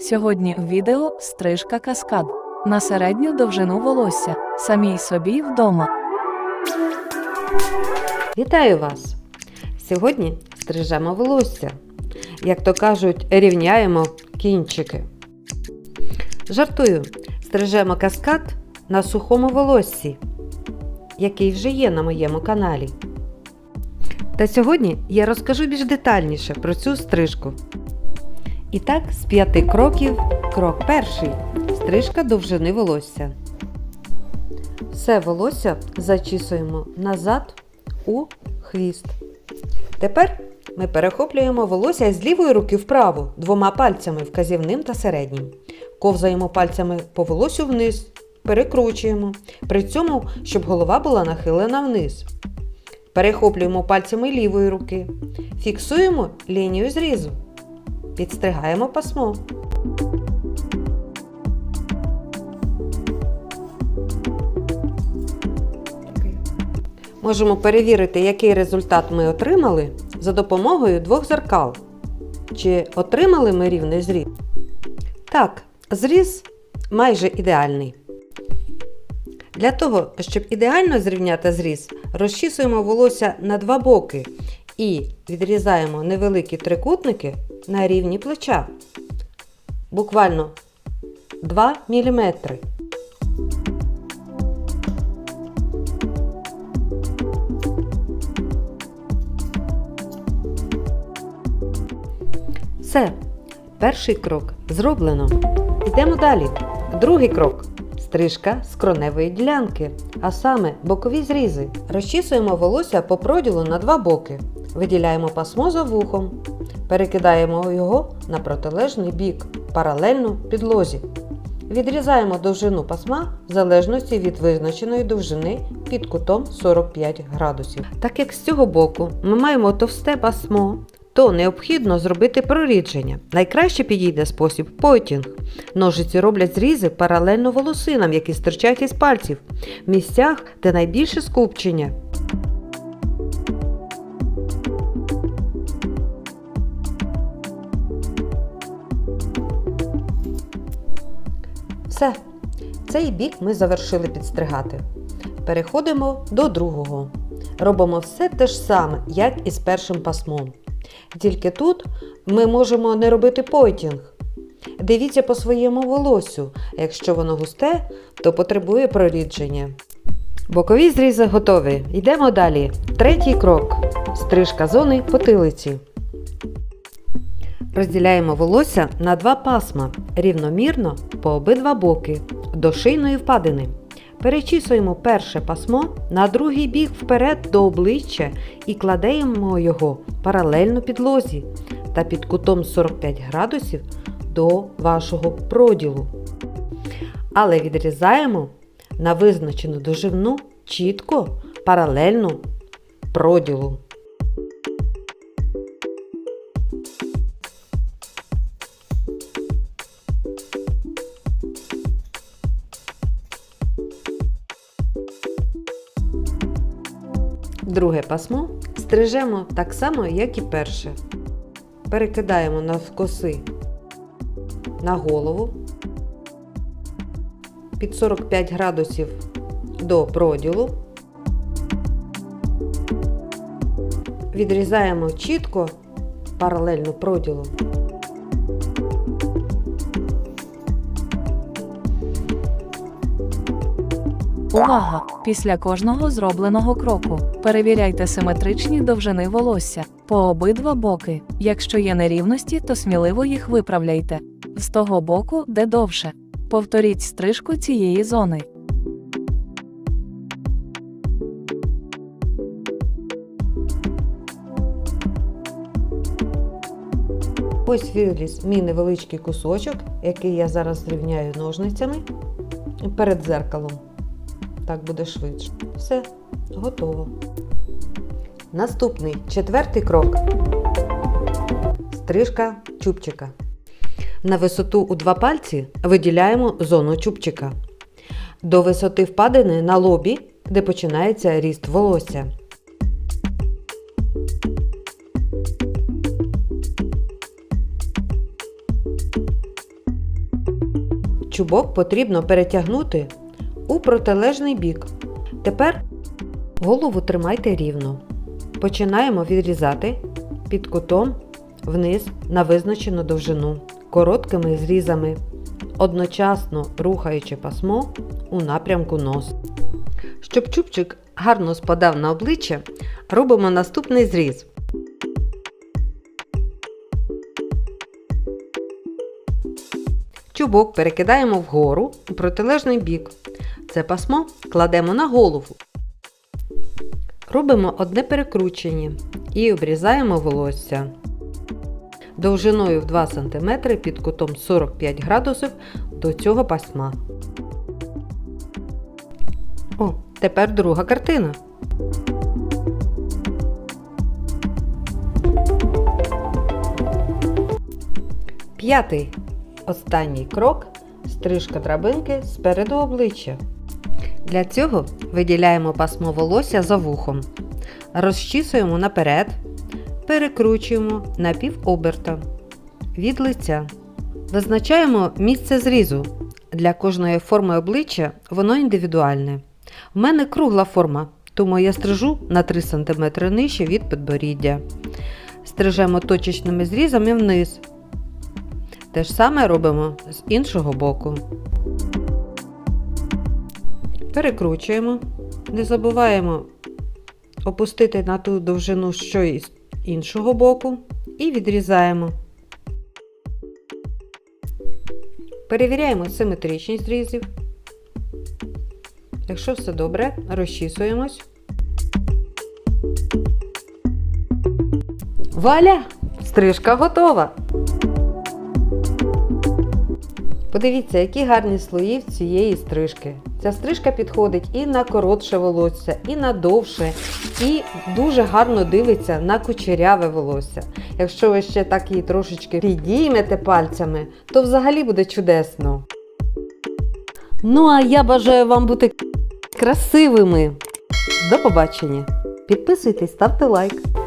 Сьогодні в відео стрижка каскад на середню довжину волосся, самій собі вдома. Вітаю вас! Сьогодні стрижемо волосся. Як то кажуть, рівняємо кінчики. Жартую, стрижемо каскад на сухому волоссі, який вже є на моєму каналі. Та сьогодні я розкажу більш детальніше про цю стрижку. І так, з п'яти кроків, крок перший стрижка довжини волосся. Все волосся зачісуємо назад у хвіст. Тепер ми перехоплюємо волосся з лівої руки вправо двома пальцями вказівним та середнім. Ковзаємо пальцями по волосю вниз, перекручуємо, при цьому, щоб голова була нахилена вниз. Перехоплюємо пальцями лівої руки, фіксуємо лінію зрізу, підстригаємо пасмо. Можемо перевірити, який результат ми отримали за допомогою двох зеркал. Чи отримали ми рівний зріз? Так, зріз майже ідеальний. Для того, щоб ідеально зрівняти зріз, розчісуємо волосся на два боки і відрізаємо невеликі трикутники на рівні плеча. Буквально 2 мм. Все, перший крок зроблено. Йдемо далі. Другий крок стрижка з кроневої ділянки, а саме бокові зрізи. Розчісуємо волосся по проділу на два боки. Виділяємо пасмо за вухом, перекидаємо його на протилежний бік, паралельно підлозі. Відрізаємо довжину пасма в залежності від визначеної довжини під кутом 45 градусів. Так як з цього боку ми маємо товсте пасмо, то необхідно зробити прорідження. Найкраще підійде спосіб пойтінг. Ножиці роблять зрізи паралельно волосинам, які стирчать із пальців, в місцях, де найбільше скупчення. Все, цей бік ми завершили підстригати. Переходимо до другого. Робимо все те ж саме, як і з першим пасмом. Тільки тут ми можемо не робити пойтінг. Дивіться по своєму волосю. Якщо воно густе, то потребує прорідження. Бокові зрізи готові. Йдемо далі. Третій крок. Стрижка зони потилиці. Розділяємо волосся на два пасма рівномірно по обидва боки до шийної впадини. Перечісуємо перше пасмо на другий бік вперед до обличчя і кладемо його паралельно підлозі та під кутом 45 градусів до вашого проділу. Але відрізаємо на визначену довжину чітко паралельно проділу. Друге пасмо стрижемо так само, як і перше. Перекидаємо навкоси на голову під 45 градусів до проділу. Відрізаємо чітко паралельно проділу. Увага! Після кожного зробленого кроку перевіряйте симетричні довжини волосся по обидва боки. Якщо є нерівності, то сміливо їх виправляйте. З того боку, де довше. Повторіть стрижку цієї зони. Ось виліз мій невеличкий кусочок, який я зараз зрівняю ножницями перед дзеркалом. Так буде швидше. Все, готово. Наступний четвертий крок. Стрижка чубчика. На висоту у два пальці виділяємо зону чубчика. До висоти впадини на лобі, де починається ріст волосся. чубок потрібно перетягнути у протилежний бік. Тепер голову тримайте рівно. Починаємо відрізати під кутом вниз на визначену довжину короткими зрізами, одночасно рухаючи пасмо у напрямку нос. Щоб чубчик гарно спадав на обличчя, робимо наступний зріз. Чубок перекидаємо вгору у протилежний бік. Це пасмо кладемо на голову. Робимо одне перекручення і обрізаємо волосся довжиною в 2 см під кутом 45 градусів до цього пасма. О, тепер друга картина. П'ятий. Останній крок стрижка драбинки спереду обличчя. Для цього виділяємо пасмо волосся за вухом, розчісуємо наперед, перекручуємо на пів оберта від лиця. Визначаємо місце зрізу. Для кожної форми обличчя воно індивідуальне. У мене кругла форма, тому я стрижу на 3 см нижче від підборіддя. Стрижемо точечними зрізами вниз. Те ж саме робимо з іншого боку. Перекручуємо. Не забуваємо опустити на ту довжину, що і з іншого боку, і відрізаємо. Перевіряємо симетричність зрізів. Якщо все добре, розчісуємось. Валя! Стрижка готова! Подивіться, які гарні слої в цієї стрижки. Ця стрижка підходить і на коротше волосся, і на довше, і дуже гарно дивиться на кучеряве волосся. Якщо ви ще так її трошечки підіймете пальцями, то взагалі буде чудесно. Ну, а я бажаю вам бути красивими. До побачення! Підписуйтесь, ставте лайк.